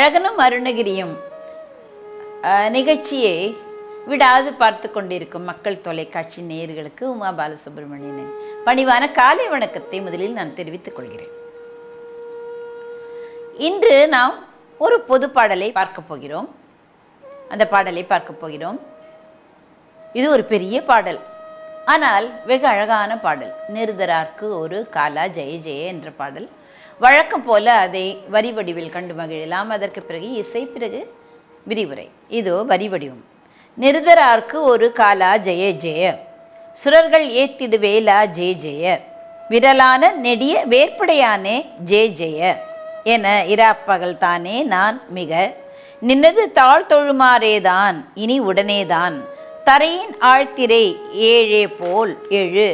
அழகனும் அருணகிரியும் நிகழ்ச்சியை விடாது பார்த்து கொண்டிருக்கும் மக்கள் தொலைக்காட்சி நேயர்களுக்கு உமா பாலசுப்ரமணியனின் பணிவான காலை வணக்கத்தை முதலில் நான் தெரிவித்துக் கொள்கிறேன். இன்று நாம் ஒரு பொது பாடலை பார்க்க போகிறோம். அந்த பாடலை பார்க்க போகிறோம். இது ஒரு பெரிய பாடல். ஆனால் வெகு அழகான பாடல். நிருதரார்க்கு ஒரு காலா ஜெய ஜெய என்ற பாடல். வழக்கம் போல அதை வரி வடிவில் கண்டு மகிழலாம். அதற்கு பிறகு இசை பிறகு விரிவுரை. இதோ வரி வடிவம். நிருதரார்க்கு ஒரு காலா ஜெய ஜெய. சுரர்கள் ஏத்திடுவேலா ஜெய ஜெய. விரலான நெடிய வேற்படையானே ஜெய ஜெய. என இராப்பகல் தானே நான் மிக. நின்னது தாழ் தொழுமாறேதான் இனி உடனேதான் தரையின் ஆழ்த்திரை ஏழே போல் எழு.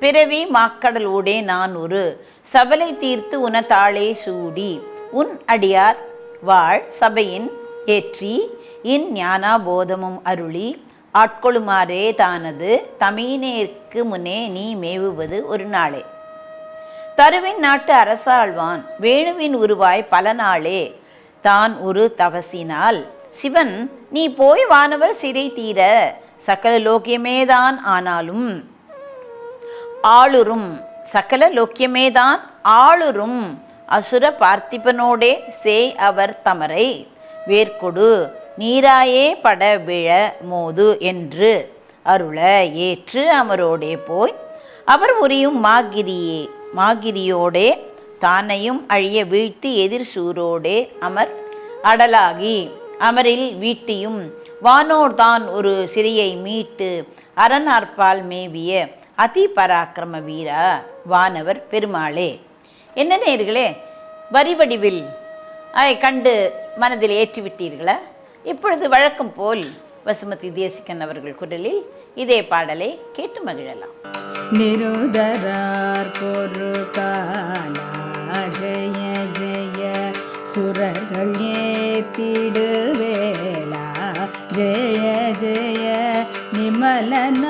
பிறவி மாக்கடல் ஊடே நான் ஒரு சபலை தீர்த்து உன தாளே சூடி. உன் அடியார் வாழ் சபையின் ஏற்றி இன் ஞானா போதமும் அருளி. ஆட்கொள்ளுமாறே தானது தமையினேற்கு முன்னே நீ மேவுவது ஒரு நாளே. தருவின் நாட்டு அரசாழ்வான் வேணுவின் உருவாய் பல நாளே. தான் ஒரு தவசினால் சிவன் நீ போய் வானவர் சிறை தீர. சகல லோக்கியமேதான் ஆனாலும் ஆளுரும் சகல லோக்கியமேதான் ஆளுரும் அசுர பார்த்திபனோடே சேய் அவர் தமரை. வேர்க்கொடு நீராயே பட விழ மோது என்று அருள ஏற்று அமரோடே போய். அவர் உரியும் மாகிரியே மாகிரியோடே தானையும் அழிய வீழ்த்தி எதிர் சூரோடே அமர். அடலாகி அமரில் வீட்டியும் வானோர் தான் ஒரு சிறியை மீட்டு அரணார்பால் மேவிய அதி பராக்கிரம வீரா. வானவர் பெருமாளே. என்ன நேர்களே வரி வடிவில் அதை கண்டு மனதில் ஏற்றிவிட்டீர்களா? இப்பொழுது வழக்கம் போல் வசுமதி தேசிகன் அவர்கள் குரலில் இதே பாடலை கேட்டு மகிழலாம். நிருதரார் பொரு ஜெய ஜெய சுரர்கள் ஏத்திடுவேலா? ஜெய ஜெய நிமலன்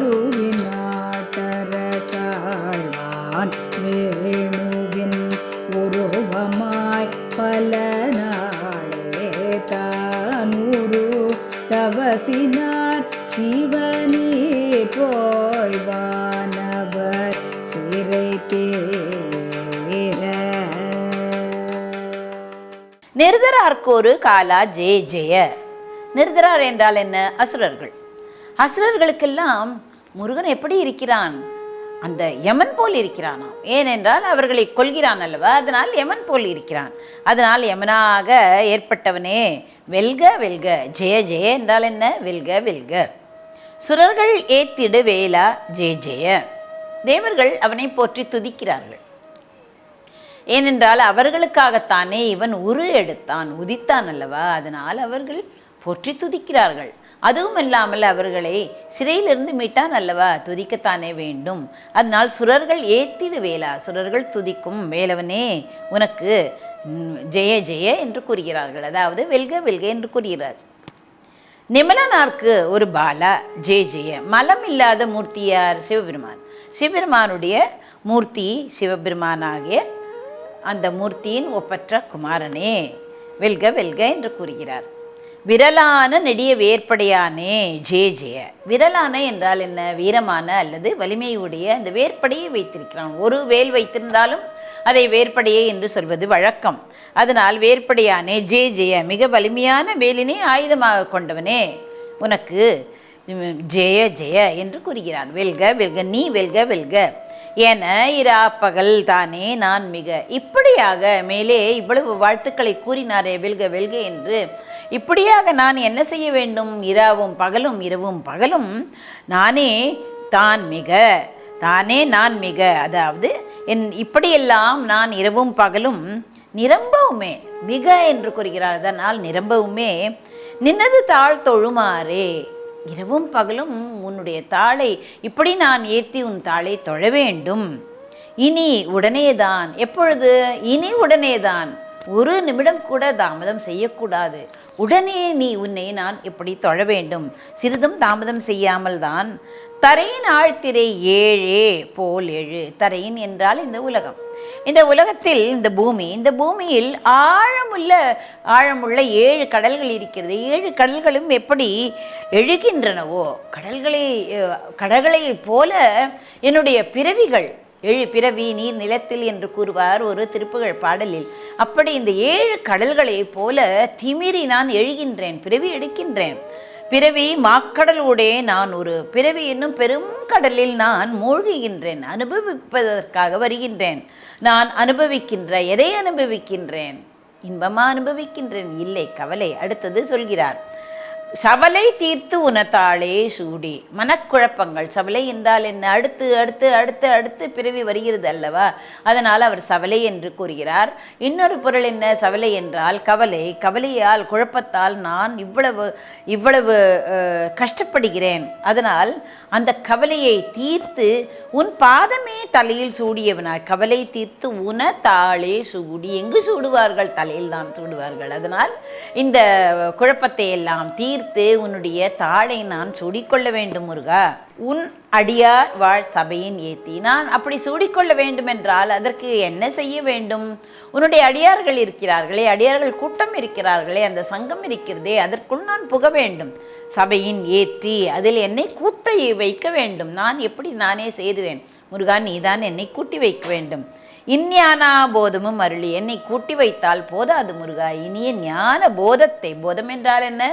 கருவினாட்டரசாழ்வான் வேணுவின் உருவமாய் பல நாளே தானூரு தவசினார் சிவனே போய்வானவர் சிறை தேர. நிருதரார்க்கோரு காலா ஜெய ஜெய. நிருதரார் என்றால் என்ன? அசுரர்கள். அசுரர்களுக்கெல்லாம் முருகன் எப்படி இருக்கிறான்? அந்த யமன் போல் இருக்கிறானாம் ஏனென்றால் அவர்களை கொள்கிறான் அல்லவா? அதனால் யமன் போல் இருக்கிறான். அதனால் யமனாக ஏற்பட்டவனே வெல்க வெல்க. ஜெய ஜெய என்றால் என்ன? வெல்க வெல்க. சுரர்கள் ஏத்திடு வேலா ஜெய ஜெய. தேவர்கள் அவனை போற்றி துதிக்கிறார்கள். ஏனென்றால் அவர்களுக்காகத்தானே இவன் உரு எடுத்தான் உதித்தான் அல்லவா? அதனால் அவர்கள் போற்றி துதிக்கிறார்கள். அதுவும் இல்லாமல் அவர்களை சிறையிலிருந்து மீட்டான் அல்லவா? துதிக்கத்தானே வேண்டும். அதனால் சுரர்கள் ஏத்திடு வேலா. சுரர்கள் துதிக்கும் வேலவனே உனக்கு ஜெய ஜெய என்று கூறுகிறார்கள். அதாவது வெல்க வெல்க என்று கூறுகிறார். நிமலனார்க்கு ஒரு பாலா. ஜெய ஜெய. மலம் இல்லாத மூர்த்தியார் சிவபெருமான். சிவபெருமானுடைய மூர்த்தி சிவபெருமானாகிய அந்த மூர்த்தியின் ஒப்பற்ற குமாரனே. வெல்க வெல்க என்று கூறுகிறார். விரலான நெடிய வேற்படையானே ஜே ஜெய விரலான என்றால் என்ன? வீரமான அல்லது வலிமையுடைய அந்த வேற்படையை வைத்திருக்கிறான். ஒரு வேல் வைத்திருந்தாலும் அதை வேற்படையே என்று சொல்வது வழக்கம். அதனால் வேற்படையானே ஜே ஜெய மிக வலிமையான வேலினை ஆயுதமாக கொண்டவனே. உனக்கு ஜெய ஜெய என்று கூறுகிறான். வெல்க வெல்க நீ வெல்க வெல்க. என இரா பகல் தானே நான் மிக. இப்படியாக மேலே இவ்வளவு வாழ்த்துக்களை கூறினாரே வெல்க வெல்க என்று இப்படியாக நான் என்ன செய்ய வேண்டும்? இராவும் பகலும் இரவும் பகலும் நானே தான் மிக தானே நான் மிக. அதாவது என் இப்படியெல்லாம் நான் இரவும் பகலும் நிரம்பவுமே மிக என்று கூறுகிறார். அதனால் நிரம்பவுமே நின்னது தாழ் தொழுமாறே. இரவும் பகலும் உன்னுடைய தாளை இப்படி நான் ஏற்றி உன் தாளை தொழ வேண்டும். இனி உடனேதான் எப்பொழுது? இனி உடனேதான். ஒரு நிமிடம் கூட தாமதம் செய்யக்கூடாது. உடனே நீ உன்னை நான் இப்படி தொழ வேண்டும்? சிறிதும் தாமதம் செய்யாமல் தான். தரையின் ஆழ்த்திரை ஏழே போல் ஏழு. தரையின் என்றால் இந்த உலகம். இந்த உலகத்தில் இந்த பூமி இந்த பூமியில் ஆழமுள்ள ஆழமுள்ள ஏழு கடல்கள் இருக்கிறது. ஏழு கடல்களும் எப்படி எழுகின்றனவோ கடல்களை கடல்களை கடல்களைப் போல என்னுடைய பிறவிகள் ஏழு பிறவி நீர் நிலத்தில் என்று கூறுவார் ஒரு திருப்புகழ் பாடலில். அப்படி இந்த ஏழு கடல்களைப் போல திமிரி நான் எழுகின்றேன் பிறவி எடுக்கின்றேன். பிறவி மாக்கடலோடே நான் ஒரு பிறவி என்னும் பெரும் கடலில் நான் மூழ்குகின்றேன் அனுபவிப்பதற்காக வருகின்றேன். நான் அனுபவிக்கின்ற எதை அனுபவிக்கின்றேன்? இன்பமா அனுபவிக்கின்றேன்? இல்லை கவலை. அடுத்தது சொல்கிறார். சவலை தீர்த்து உனத்தாளே சூடி. மனக்குழப்பங்கள். சவலை என்றால் என்ன? அடுத்து அடுத்து அடுத்து அடுத்து பிறவி வருகிறது அல்லவா? அதனால் அவர் சவலை என்று கூறுகிறார். இன்னொரு பொருள் என்ன? சவலை என்றால் கவலை. கவலையால் குழப்பத்தால் நான் இவ்வளவு இவ்வளவு கஷ்டப்படுகிறேன். அதனால் அந்த கவலையை தீர்த்து உன் பாதமே தலையில் சூடியவனாய். கவலை தீர்த்து உன தாளே சூடி. எங்கு சூடுவார்கள்? தலையில் தான் சூடுவார்கள். அதனால் இந்த குழப்பத்தை எல்லாம் தீர்த்து உன்னுடைய தாளை நான் சூடிக்கொள்ள வேண்டும் முருகா. உன் அடியார் வாழ் சபையின் ஏத்தி நான் அப்படி சூடிக்கொள்ள வேண்டும் என்றால் அதற்கு என்ன செய்ய வேண்டும்? உன்னுடைய அடியார்கள் இருக்கிறார்களே அடியார்கள் கூட்டம் இருக்கிறார்களே அந்த சங்கம் இருக்கிறதே அதற்குள் நான் புக வேண்டும். சபையின் ஏற்றி அதில் என்னை கூட்ட வைக்க வேண்டும். நான் எப்படி நானே சேருவேன் முருகா நீதான் என்னை கூட்டி வைக்க வேண்டும். இஞ்ஞானா போதமும் அருளி என்னை கூட்டி வைத்தால் போதாது முருகா. இனிய ஞான போதத்தை போதம் என்றால் என்ன?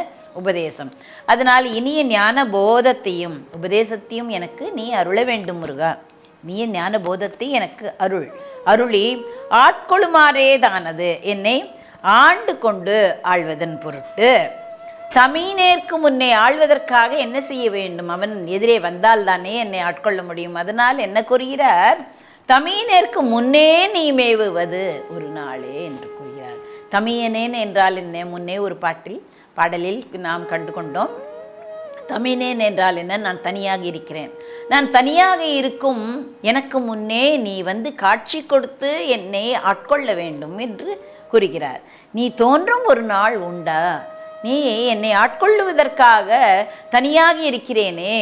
உபதேசம். அதனால் இனிய ஞான போதத்தையும் உபதேசத்தையும் எனக்கு நீ அருள வேண்டும் முருகா. நீ ஞான போதத்தை எனக்கு அருள். அருளி ஆட்கொள்ளுமாறேதானது என்னை ஆண்டு கொண்டு ஆள்வதன் பொருட்டு. தமிழேற்கு முன்னே ஆள்வதற்காக என்ன செய்ய வேண்டும்? அவன் எதிரே வந்தால் தானே என்னை ஆட்கொள்ள முடியும். அதனால் என்ன கூறுகிறார்? தமிழேற்கு முன்னே நீ மேவுவது ஒரு நாளே என்று கூறுகிறார். தமியனேன் என்றால் என்ன? முன்னே ஒரு பாட்டில் பாடலில் நாம் கண்டு கொண்டோம் தமிழேன் என்றால் என்ன? நான் தனியாக இருக்கிறேன். நான் தனியாக இருக்கும் எனக்கு முன்னே நீ வந்து காட்சி கொடுத்து என்னை ஆட்கொள்ள வேண்டும் என்று கூறுகிறார். நீ தோன்றும் ஒரு நாள் உண்டா? நீ என்னை ஆட்கொள்ளுவதற்காக தனியாக இருக்கிறேனே.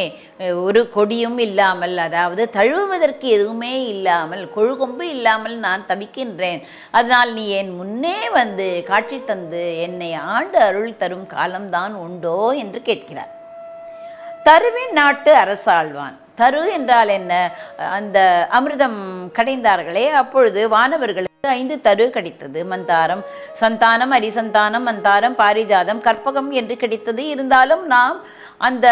ஒரு கொடியும் இல்லாமல் அதாவது தழுவுவதற்கு எதுவுமே இல்லாமல் கொழுகொம்பு இல்லாமல் நான் தவிக்கின்றேன். அதனால் நீ என் முன்னே வந்து காட்சி தந்து என்னை ஆண்டு அருள் தரும் காலம்தான் உண்டோ என்று கேட்கிறார். தருவின் நாட்டு அரசாழ்வான். தரு என்றால் என்ன? அந்த அமிர்தம் கடைந்தார்களே அப்பொழுது வானவர்கள் ஐந்து தரு கிடைத்தது. மந்தாரம் சந்தானம் அரிசந்தானம் மந்தாரம் பாரிஜாதம் கற்பகம் என்று கிடைத்தது. இருந்தாலும் நாம் அந்த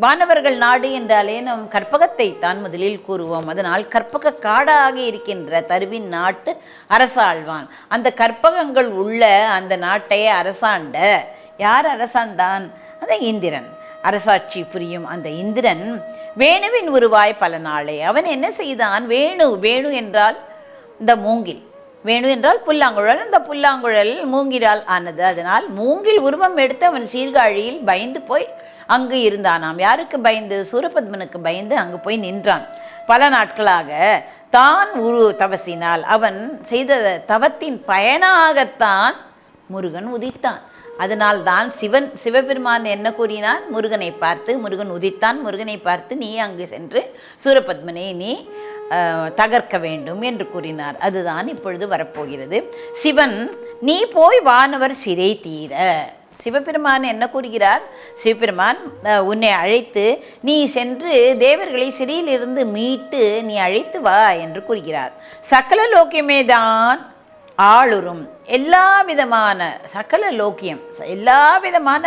மாணவர்கள் வானவர்கள் நாடு என்றாலே நாம் கற்பகத்தை தான் முதலில் கூறுவோம். அதனால் கற்பக காடாக இருக்கின்ற தருவின் நாட்டு அரசாழ்வான். அந்த கற்பகங்கள் உள்ள அந்த நாட்டை அரசாண்ட யார் அரசாண்டான்? அந்த இந்திரன். அரசாட்சி புரியும் அந்த இந்திரன் வேணுவின் உருவாய் பல நாளே. அவன் என்ன செய்தான்? வேணு வேணு என்றால் இந்த மூங்கில். வேணு என்றால் புல்லாங்குழல். இந்த புல்லாங்குழல் மூங்கிலால் ஆனது. அதனால் மூங்கில் உருவம் எடுத்து அவன் சீர்காழியில் பயந்து போய் அங்கு இருந்தானாம். யாருக்கு பயந்து? சூரபத்மனுக்கு பயந்து அங்கு போய் நின்றான். பல நாட்களாக தான் உரு தவசினால் அவன் செய்த தவத்தின் பயனாகத்தான் முருகன் உதித்தான். அதனால் தான் சிவன் சிவபெருமான் என்ன கூறினான் முருகனை பார்த்து முருகன் உதித்தான். முருகனை பார்த்து நீ அங்கு சென்று சூரபத்மனை நீ தகர்க்க வேண்டும் என்று கூறினார். அதுதான் இப்பொழுது வரப்போகிறது. சிவன் நீ போய் வானவர் சிறை தீர. சிவபெருமான் என்ன கூறுகிறார்? சிவபெருமான் உன்னை அழைத்து நீ சென்று தேவர்களை சிறையிலிருந்து மீட்டு நீ அழைத்து வா என்று கூறுகிறார். சகல லோக்கியமே தான் ஆளுறும். எல்லா விதமான சகல லோக்கியம் எல்லா விதமான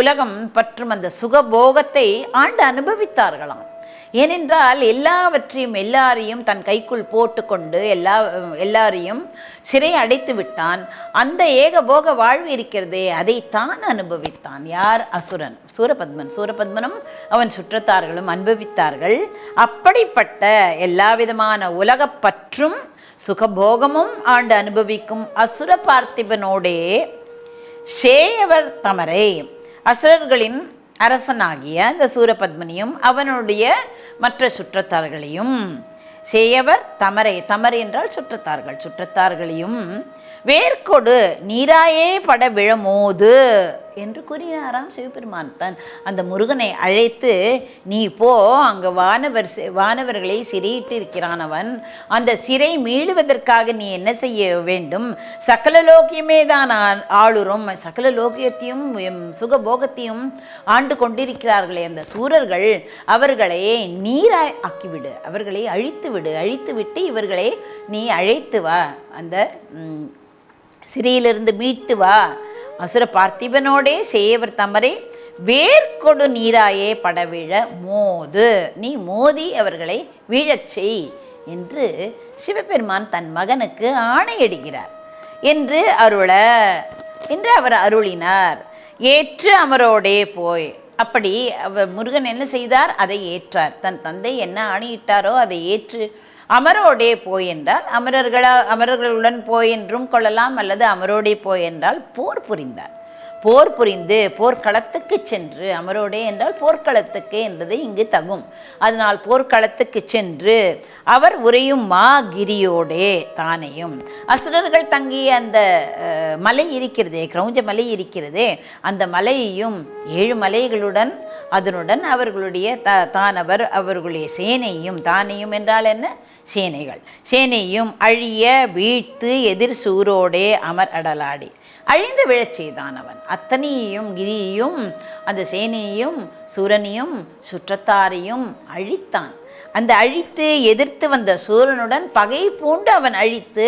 உலகம் பற்றும் அந்த சுகபோகத்தை ஆண்டு அனுபவித்தார்களாம். ஏனென்றால் எல்லாவற்றையும் எல்லாரையும் தன் கைக்குள் போட்டுக்கொண்டு எல்லா எல்லாரையும் சிறை அடைத்து விட்டான். அந்த ஏகபோக வாழ்வு இருக்கிறதே அதை தான் அனுபவித்தான். யார்? அசுரன். சூரபத்மன். சூரபத்மனும் அவன் சுற்றத்தார்களும் அனுபவித்தார்கள். அப்படிப்பட்ட எல்லா விதமான உலகப்பற்றும் சுகபோகமும் ஆண்டு அனுபவிக்கும் அசுர பார்த்திபனோடே ஷேயவர் தமரை. அசுரர்களின் அரசனாகிய அந்த சூரபத்மனியும் அவனுடைய மற்ற சுற்றத்தார்களையும் சேயவர் தமரை தமரை என்றால் சுற்றத்தார்கள். சுற்றத்தார்களையும் வேர்க்கொடு நீராயே பட விழமோது. என்று கூறினாராம் சிவபெருமான். தன் அந்த முருகனை அழைத்து நீ போ அங்கே வானவர் வானவர்களை சிறையிட்டிருக்கிறான் அவன். அந்த சிறை மீளுவதற்காக நீ என்ன செய்ய வேண்டும்? சகல லோக்கியமே தான் ஆ- ஆளுறும் சகல லோக்கியத்தையும் சுகபோகத்தையும் ஆண்டு கொண்டிருக்கிறார்களே அந்த சூரர்கள். அவர்களை நீராய் ஆக்கிவிடு. அவர்களை அழித்து விடு அழித்து விட்டு இவர்களை நீ அழைத்து வா. அந்த சிறையிலிருந்து மீட்டு வா. அசுர பார்த்திபனோடே சேவர் தமரை வேர்க்கொடு நீராயே படவிழ மோது. நீ மோதி அவர்களை வீழச் செய் என்று சிவபெருமான் தன் மகனுக்கு ஆணையிடுகிறார். என்று அருள என்று அவர் அருளினார். ஏற்று அமரோடே போய். அப்படி அவர் முருகன் என்ன செய்தார்? அதை ஏற்றார். தன் தந்தை என்ன ஆணையிட்டாரோ அதை ஏற்று அமரோடே போயென்றால் அமரர்களா அமரர்களுடன் போய் என்றும் கொள்ளலாம் அல்லது அமரோடே போய் என்றால் போர் புரிந்தார். போர் புரிந்து போர்க்களத்துக்கு சென்று அமரோடே என்றால் போர்க்களத்துக்கு என்பது இங்கு தகும். அதனால் போர்க்களத்துக்கு சென்று அவர் உரையும் மா கிரியோடே தானையும். அசுரர்கள் தங்கிய அந்த மலை இருக்கிறதே கிரௌஞ்ச மலை இருக்கிறதே அந்த மலையையும் ஏழு மலைகளுடன் அதனுடன் அவர்களுடைய த தானவர் அவர்களுடைய சேனையும் தானையும் என்றால் என்ன? சேனைகள். சேனையும் அழிய வீழ்த்து எதிர் சூரோடே அமர் அடலாடி. அழிந்து விழச் செய்தான் அவன். அத்தனையையும் கிரியையும் அந்த சேனையையும் சூரனையும் சுற்றத்தாரையும் அழித்தான். அந்த அழித்து எதிர்த்து வந்த சூரனுடன் பகை பூண்டு அவன் அழித்து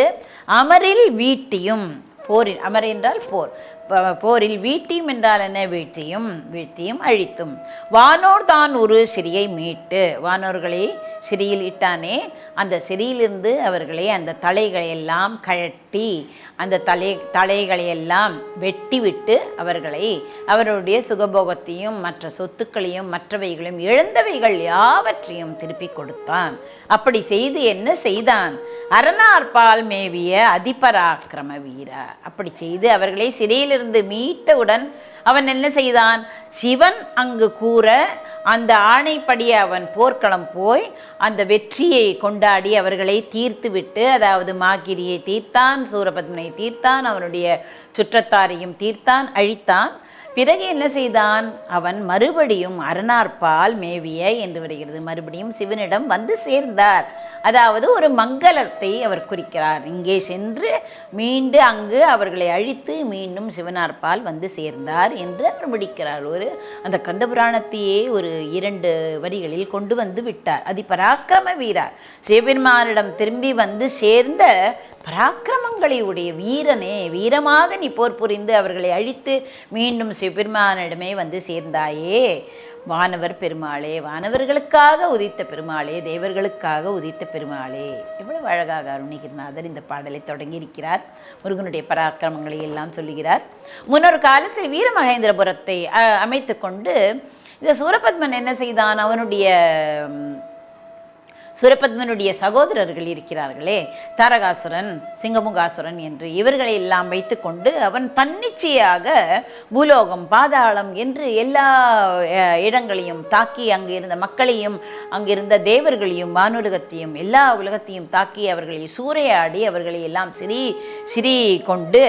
அமரில் வீட்டியும் போரில் அமர் என்றால் போர். போரில் வீட்டியும் என்றால் என்ன? வீழ்த்தியும் வீழ்த்தியும் அழித்தும். வானோர் தான் ஒரு சிறியை மீட்டு. வானோர்களை சிறியில் இட்டானே அந்த சிறியிலிருந்து அவர்களை அந்த தலைகளை எல்லாம் கழட்டி அந்த தலை தலைகளை எல்லாம் வெட்டி விட்டு அவர்களை அவருடைய சுகபோகத்தையும் மற்ற சொத்துக்களையும் மற்றவைகளையும் இழந்தவைகள் யாவற்றையும் திருப்பி கொடுத்தான். அப்படி செய்து என்ன செய்தான்? அரணார்பால் மேவிய அதிபராக்கிரம வீரா. அப்படி செய்து அவர்களை சிறையிலிருந்து மீட்டவுடன் அவன் என்ன செய்தான்? சிவன் அங்கு கூற அந்த ஆணைப்படி அவன் போர்க்களம் போய் அந்த வெற்றியை கொண்டாடி அவர்களை தீர்த்துவிட்டு அதாவது மாகிரியை தீர்த்தான் சூரபத்மனை தீர்த்தான் அவனுடைய சுற்றத்தாரையும் தீர்த்தான் அழித்தான். பிறகு என்ன செய்தான்? அவன் மறுபடியும் அரணார்பால் மேவிய என்று வருகிறது மறுபடியும் சிவனிடம் வந்து சேர்ந்தார். அதாவது ஒரு மங்களத்தை அவர் குறிக்கிறார். இங்கே சென்று மீண்டு அங்கு அவர்களை அழித்து மீண்டும் சிவனார்பால் வந்து சேர்ந்தார் என்று அவர் முடிக்கிறார் ஒரு அந்த கந்தபுராணத்தையே ஒரு இரண்டு வரிகளில் கொண்டு வந்து விட்டார். அது பராக்கிரம வீரர். சிவபெருமானிடம் திரும்பி வந்து சேர்ந்த பராக்கிரமங்களை உடைய வீரனே வீரமாக நீ போர் புரிந்து அவர்களை அழித்து மீண்டும் சிவபெருமானிடமே வந்து சேர்ந்தாயே. வானவர் பெருமாளே வானவர்களுக்காக உதித்த பெருமாளே தேவர்களுக்காக உதித்த பெருமாளே. எவ்வளவு அழகாக அருணிகிரிநாதர் இந்த பாடலை தொடங்கி இருக்கிறார் முருகனுடைய பராக்கிரமங்களை எல்லாம் சொல்லுகிறார். முன்னொரு காலத்தில் வீரமகேந்திரபுரத்தை அமைத்து கொண்டு இந்த சூரபத்மன் என்ன செய்தான்? அவனுடைய சுரபத்மனுடைய சகோதரர்கள் இருக்கிறார்களே. தாரகாசுரன் சிங்கமுகாசுரன் என்று இவர்களை எல்லாம் வைத்துக்கொண்டு அவன் தன்னிச்சையாக பூலோகம் பாதாளம் என்று எல்லா இடங்களையும் தாக்கி அங்கு இருந்த மக்களையும் அங்கிருந்த தேவர்களையும் வானுலகத்தையும் எல்லா உலகத்தையும் தாக்கி அவர்களை சூறையாடி அவர்களை எல்லாம் சிரி சிரி கொண்டு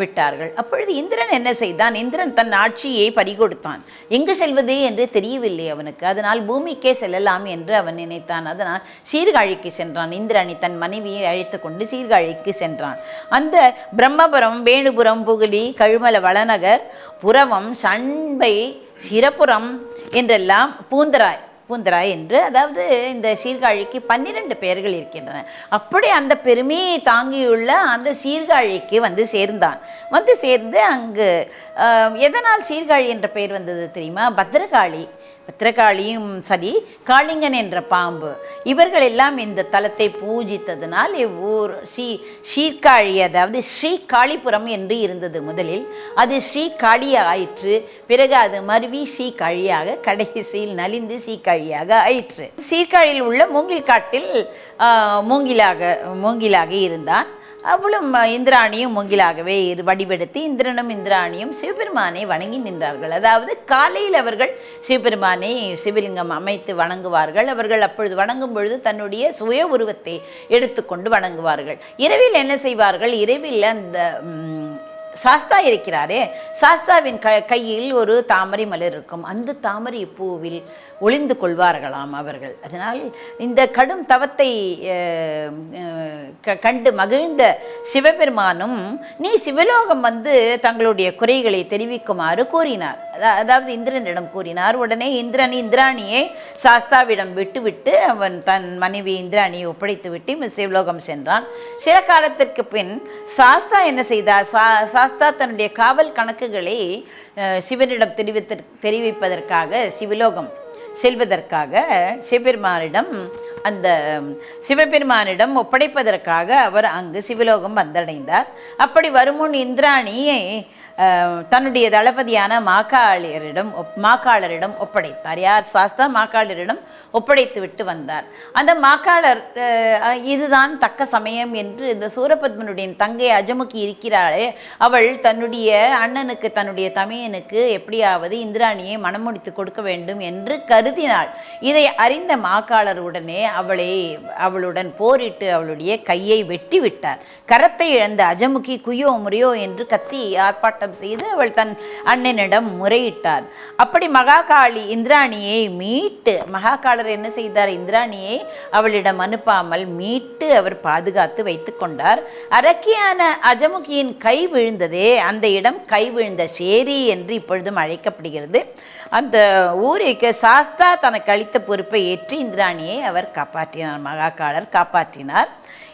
விட்டார்கள். அப்பொழுது இந்திரன் என்ன செய்தான்? இந்திரன் தன் ஆட்சியை பறிகொடுத்தான். எங்கு செல்வது என்று தெரியவில்லை அவனுக்கு. அதனால் பூமிக்கே செல்லலாம் என்று அவன் நினைத்தான். அதனால் சீர்காழிக்கு சென்றான். இந்திரனி தன் மனைவியை அழைத்து கொண்டு சீர்காழிக்கு சென்றான். அந்த பிரம்மபுரம் வேணுபுரம் புகழி கழுமல வளநகர் புறவம் சண்பை சிறப்புறம் என்றெல்லாம் பூந்தராய் பூந்தராய் என்று அதாவது இந்த சீர்காழிக்கு பன்னிரண்டு பெயர்கள் இருக்கின்றன. அப்படி அந்த பெருமையை தாங்கியுள்ள அந்த சீர்காழிக்கு வந்து சேர்ந்தான். வந்து சேர்ந்து அங்கு எதனால் சீர்காழி என்ற பெயர் வந்தது தெரியுமா? பத்திரகாளி பத்திரகாளியும் சரி காளிங்கன் என்ற பாம்பு. இவர்கள் எல்லாம் இந்த தலத்தை பூஜித்ததனால் இவ்வூர் ஸ்ரீ ஸ்ரீகாழி அதாவது ஸ்ரீ காளிபுரம் என்று இருந்தது முதலில். அது ஸ்ரீ காளி ஆயிற்று பிறகு அது மருவி ஸ்ரீ காழியாக கடைசியில் நலிந்து ஸ்ரீகாழியாக ஆயிற்று. சீர்காழியில் உள்ள மூங்கில் காட்டில் மூங்கிலாக மூங்கிலாக இருந்தான். அவளும் இந்திராணியும் மூங்கிலாகவே இரு வடிவெடுத்து இந்திரனும் இந்திராணியும் சிவபெருமானை வணங்கி நின்றார்கள். அதாவது காலையில் அவர்கள் சிவபெருமானை சிவலிங்கம் அமைத்து வணங்குவார்கள். அவர்கள் அப்பொழுது வணங்கும் பொழுது தன்னுடைய சுய உருவத்தை எடுத்துக்கொண்டு வணங்குவார்கள். இரவில் என்ன செய்வார்கள்? இரவில் அந்த சாஸ்தா இருக்கிறாரே சாஸ்தாவின் க கையில் ஒரு தாமரை மலர் இருக்கும். அந்த தாமரை பூவில் ஒளிந்து கொள்வார்களாம் அவர்கள். அதனால் இந்த கடும் தவத்தை க- கண்டு மகிழ்ந்த சிவபெருமானும் நீ சிவலோகம் வந்து தங்களுடைய குறைகளை தெரிவிக்குமாறு கூறினார். அதாவது இந்திரனிடம் கூறினார். உடனே இந்திரன் இந்திராணியை சாஸ்தாவிடம் விட்டுவிட்டு அவன் தன் மனைவி இந்திராணியை ஒப்படைத்து விட்டு சிவலோகம் சென்றான். சில காலத்திற்கு பின் சாஸ்தா என்ன செய்தார்? சா சாஸ்தா தன்னுடைய காவல் கணக்குகளை சிவனிடம் தெரிவித்த தெரிவிப்பதற்காக சிவலோகம் செல்வதற்காக சிவபெருமானிடம் அந்த சிவபெருமானிடம் ஒப்படைப்பதற்காக அவர் அங்கு சிவலோகம் வந்தடைந்தார். அப்படி வருமுன் இந்திராணியை தன்னுடைய தளபதியான மாக்காளியரிடம் ஒப்- மாக்காளரிடம் ஒப்படைத்தார். யார்? சாஸ்தா மாக்காளரிடம் ஒப்படைத்து விட்டு வந்தார். அந்த மாக்காளர் இதுதான் தக்க சமயம் என்று இந்த சூரபத்மனுடைய தங்கை அஜமுகி இருக்கிறாளே அவள் தன்னுடைய அண்ணனுக்கு தன்னுடைய தமையனுக்கு எப்படியாவது இந்திராணியை மணமுடித்து கொடுக்க வேண்டும் என்று கருதினாள். இதை அறிந்த மாக்காளர் உடனே அவளை அவளுடன் போரிட்டு அவளுடைய கையை வெட்டி விட்டார் கரத்தை இழந்த அஜமுகி குயோ முறையோ என்று கத்தி ஆர்ப்பாட்டம் செய்து அவள் தன் அண்ணனிடம் முறையிட்டார் அப்படி மகாகாளி இந்திராணியை மீட்டு மகாகாளர் என்ன செய்தார்? இந்திராணியை அவளிடம் அனுப்பாமல் மீட்டு அவர் பாதுகாத்து வைத்துக் கொண்டார். அரக்கியான அஜமுகியின் கை விழுந்ததே அந்த இடம் கை விழுந்த சேரி என்று இப்பொழுதும் அழைக்கப்படுகிறது. அந்த ஊருக்கு சாஸ்தா தனக்கு அளித்த பொறுப்பை ஏற்று இந்திராணியை அவர் காப்பாற்றினார் மகாகாலர் காப்பாற்றினார்.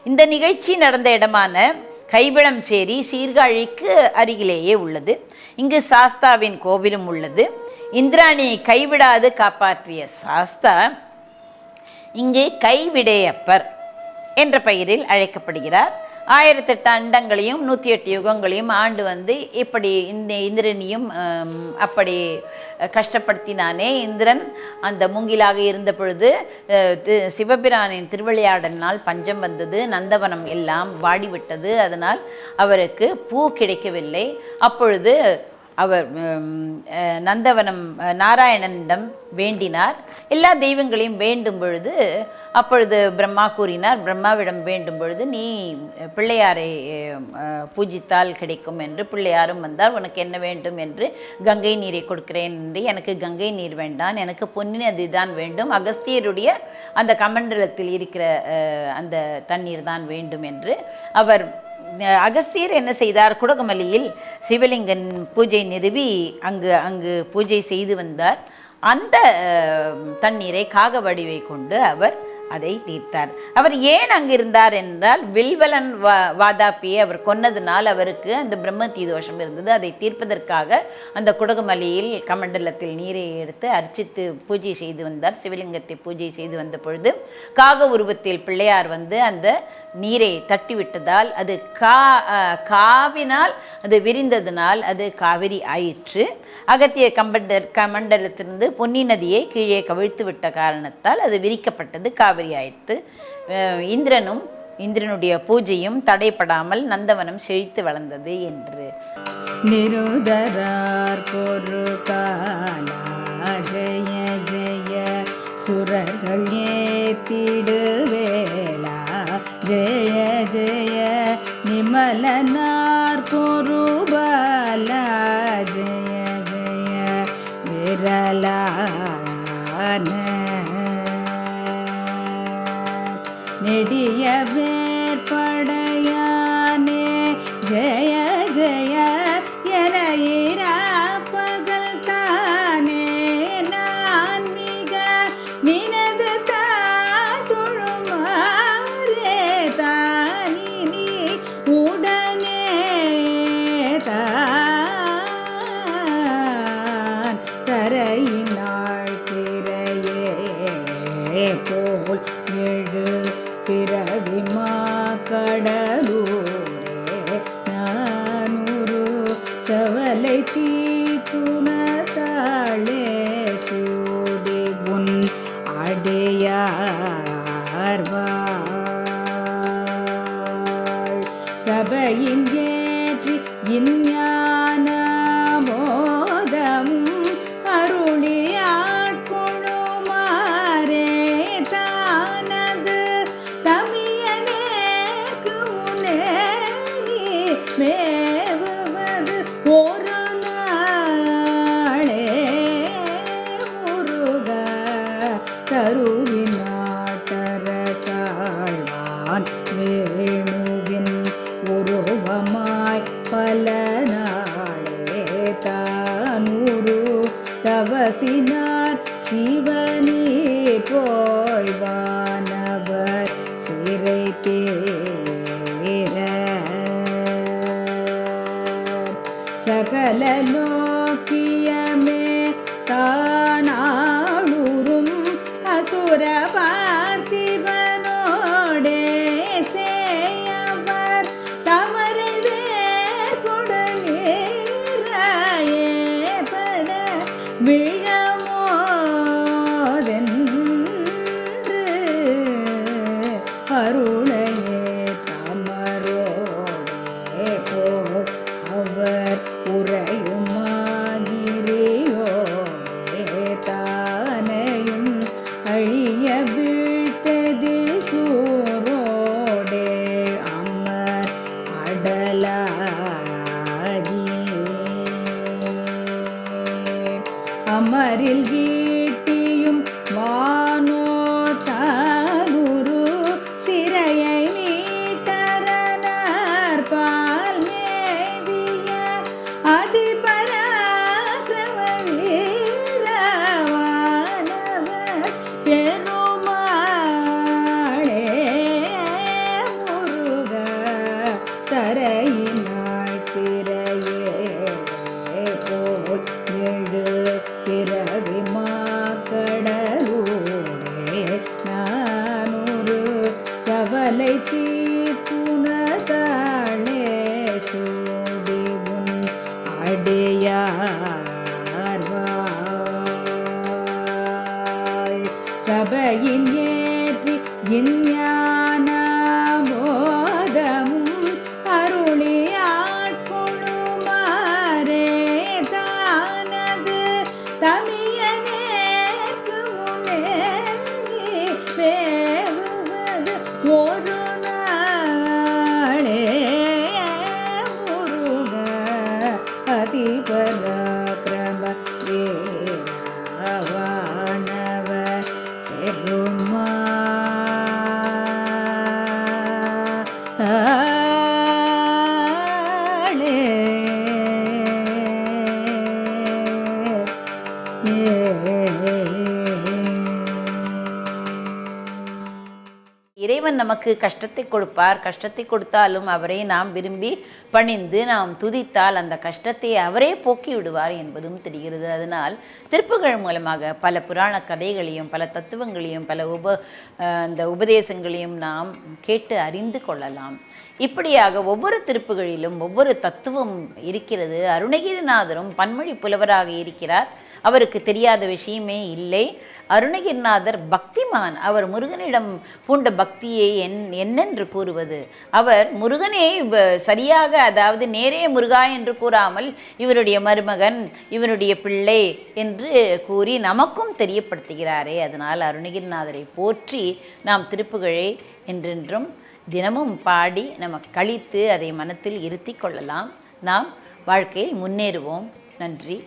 இந்த நிகழ்ச்சி நடந்த இடமான கைவிளம்சேரி சீர்காழிக்கு அருகிலேயே உள்ளது. இங்கு சாஸ்தாவின் கோவிலும் உள்ளது. இந்திராணியை கைவிடாது காப்பாற்றிய சாஸ்தா இங்கே கைவிடையப்பர் என்ற பெயரில் அழைக்கப்படுகிறார். ஆயிரத்தெட்டு அண்டங்களையும் நூற்றி எட்டு யுகங்களையும் ஆண்டு வந்து இப்படி இந்த இந்திரனையும் அப்படி கஷ்டப்படுத்தினானே இந்திரன். அந்த மூங்கிலாக இருந்த பொழுது சிவபிரானின் திருவிளையாடலினால் பஞ்சம் வந்தது. நந்தவனம் எல்லாம் வாடிவிட்டது. அதனால் அவருக்கு பூ கிடைக்கவில்லை. அப்பொழுது அவர் நந்தவனம் நாராயணனிடம் வேண்டினார். எல்லா தெய்வங்களையும் வேண்டும் பொழுது அப்பொழுது பிரம்மா கூறினார் பிரம்மாவிடம் வேண்டும் பொழுது நீ பிள்ளையாரை பூஜித்தால் கிடைக்கும் என்று பிள்ளையாரும் வந்தார். உனக்கு என்ன வேண்டும் என்று கங்கை நீரை கொடுக்கிறேன் என்று எனக்கு கங்கை நீர் வேண்டாம். எனக்கு பொன்னி நதி தான் வேண்டும். அகஸ்தியருடைய அந்த கமண்டலத்தில் இருக்கிற அந்த தண்ணீர் தான் வேண்டும் என்று அவர் அகஸ்தியர் என்ன செய்தார்? குடகுமலியில் சிவலிங்கன் பூஜை நிறுவி அங்கு அங்கு பூஜை செய்து வந்தார். அந்த தண்ணீரை காக வடிவை கொண்டு அவர் அதை தீர்த்தார். அவர் ஏன் அங்கு இருந்தார் என்றால் வில்வலன் வா வாதாப்பியை அவர் கொன்னதுனால் அவருக்கு அந்த பிரம்ம தீதோஷம் இருந்தது. அதை தீர்ப்பதற்காக அந்த குடகுமலையில் கமண்டலத்தில் நீரை எடுத்து அர்ச்சித்து பூஜை செய்து வந்தார். சிவலிங்கத்தை பூஜை செய்து வந்த பொழுது காக உருவத்தில் பிள்ளையார் வந்து அந்த நீரை தட்டிவிட்டதால் அது கா காவினால் அது விரிந்ததினால் அது காவிரி ஆயிற்று. அகத்திய கம்பண்டர் கமண்டலத்திலிருந்து பொன்னி நதியை கீழே கவிழ்த்து விட்ட காரணத்தால் அது விரிக்கப்பட்டது காவிரி ஆயிற்று. இந்திரனும் இந்திரனுடைய பூஜையும் தடைப்படாமல் நந்தவனம் செழித்து வளர்ந்தது என்று. ஜெய ஜெய சுரர்கள் ஏத்திடுவே. ജയ ജയ നിമലന. Eco. நமக்கு கஷ்டத்தை கொடுப்பார். கஷ்டத்தை கொடுத்தாலும் அவரை நாம் விரும்பி பணிந்து நாம் துதித்தால் அந்த கஷ்டத்தை அவரே போக்கி விடுவார் என்பதும் தெரிகிறது. அதனால் திருப்புகள் மூலமாக பல புராண கதைகளையும் பல தத்துவங்களையும் பல உப அந்த உபதேசங்களையும் நாம் கேட்டு அறிந்து கொள்ளலாம். இப்படியாக ஒவ்வொரு திருப்புகளிலும் ஒவ்வொரு தத்துவம் இருக்கிறது. அருணகிரிநாதரும் பன்மொழி புலவராக இருக்கிறார். அவருக்கு தெரியாத விஷயமே இல்லை. அருணகிரிநாதர் பக்திமான். அவர் முருகனிடம் பூண்ட பக்தியை என் என்னென்று கூறுவது? அவர் முருகனே வ- சரியாக அதாவது நேரே முருகா என்று கூறாமல் இவருடைய மருமகன் இவருடைய பிள்ளை என்று கூறி நமக்கும் தெரியப்படுத்துகிறாரே. அதனால் அருணகிரிநாதரை போற்றி நாம் திருப்புகழை என்றென்றும் தினமும் பாடி நம்ம கழித்து அதை மனத்தில் இருத்தி கொள்ளலாம். நாம் வாழ்க்கையில் முன்னேறுவோம். நன்றி.